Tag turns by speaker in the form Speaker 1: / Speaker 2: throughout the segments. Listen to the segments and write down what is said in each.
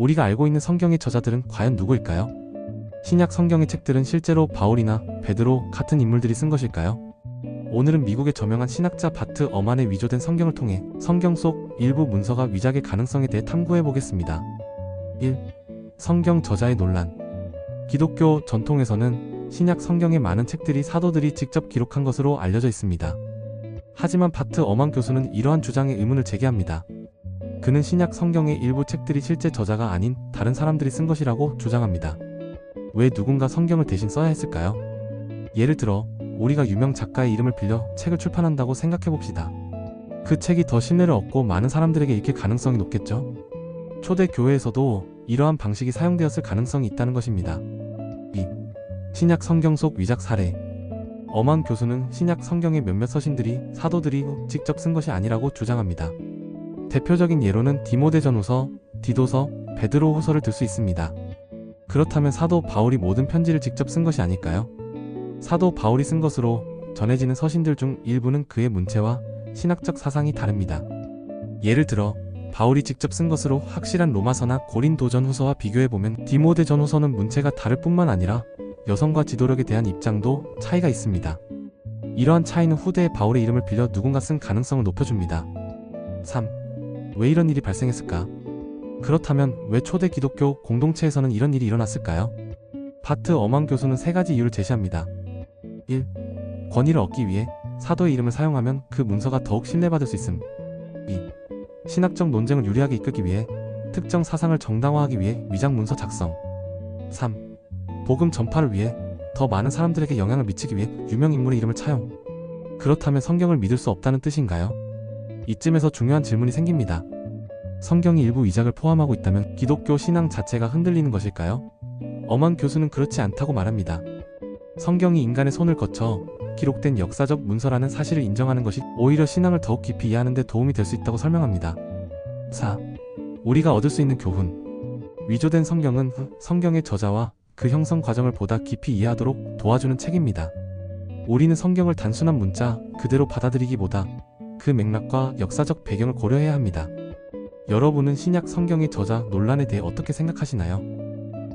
Speaker 1: 우리가 알고 있는 성경의 저자들은 과연 누구일까요? 신약 성경의 책들은 실제로 바울이나 베드로 같은 인물들이 쓴 것일까요? 오늘은 미국의 저명한 신학자 바트 어만의 위조된 성경을 통해 성경 속 일부 문서가 위작의 가능성에 대해 탐구해 보겠습니다. 1. 성경 저자의 논란. 기독교 전통에서는 신약 성경의 많은 책들이 사도들이 직접 기록한 것으로 알려져 있습니다. 하지만 바트 어만 교수는 이러한 주장에 의문을 제기합니다. 그는 신약 성경의 일부 책들이 실제 저자가 아닌 다른 사람들이 쓴 것이라고 주장합니다. 왜 누군가 성경을 대신 써야 했을까요? 예를 들어, 우리가 유명 작가의 이름을 빌려 책을 출판한다고 생각해 봅시다. 그 책이 더 신뢰를 얻고 많은 사람들에게 읽힐 가능성이 높겠죠? 초대 교회에서도 이러한 방식이 사용되었을 가능성이 있다는 것입니다. 2. 신약 성경 속 위작 사례. 어만 교수는 신약 성경의 몇몇 서신들이 사도들이 직접 쓴 것이 아니라고 주장합니다. 대표적인 예로는 디모데전후서, 디도서, 베드로후서를 들 수 있습니다. 그렇다면 사도 바울이 모든 편지를 직접 쓴 것이 아닐까요? 사도 바울이 쓴 것으로 전해지는 서신들 중 일부는 그의 문체와 신학적 사상이 다릅니다. 예를 들어 바울이 직접 쓴 것으로 확실한 로마서나 고린도전 후서와 비교해 보면 디모데전 후서는 문체가 다를 뿐만 아니라 여성과 지도력에 대한 입장도 차이가 있습니다. 이러한 차이는 후대의 바울의 이름을 빌려 누군가 쓴 가능성을 높여줍니다. 3. 왜 이런 일이 발생했을까? 그렇다면 왜 초대 기독교 공동체에서는 이런 일이 일어났을까요? 바트 어만 교수는 세 가지 이유를 제시합니다. 1. 권위를 얻기 위해 사도의 이름을 사용하면 그 문서가 더욱 신뢰받을 수 있음. 2. 신학적 논쟁을 유리하게 이끌기 위해 특정 사상을 정당화하기 위해 위장 문서 작성. 3. 복음 전파를 위해 더 많은 사람들에게 영향을 미치기 위해 유명 인물의 이름을 차용. 그렇다면 성경을 믿을 수 없다는 뜻인가요? 이쯤에서 중요한 질문이 생깁니다. 성경이 일부 위작을 포함하고 있다면 기독교 신앙 자체가 흔들리는 것일까요? 어만 교수는 그렇지 않다고 말합니다. 성경이 인간의 손을 거쳐 기록된 역사적 문서라는 사실을 인정하는 것이 오히려 신앙을 더욱 깊이 이해하는 데 도움이 될 수 있다고 설명합니다. 4. 우리가 얻을 수 있는 교훈. 위조된 성경은 성경의 저자와 그 형성 과정을 보다 깊이 이해하도록 도와주는 책입니다. 우리는 성경을 단순한 문자 그대로 받아들이기보다 그 맥락과 역사적 배경을 고려해야 합니다. 여러분은 신약 성경의 저자 논란에 대해 어떻게 생각하시나요?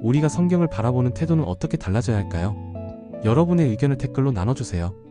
Speaker 1: 우리가 성경을 바라보는 태도는 어떻게 달라져야 할까요? 여러분의 의견을 댓글로 나눠주세요.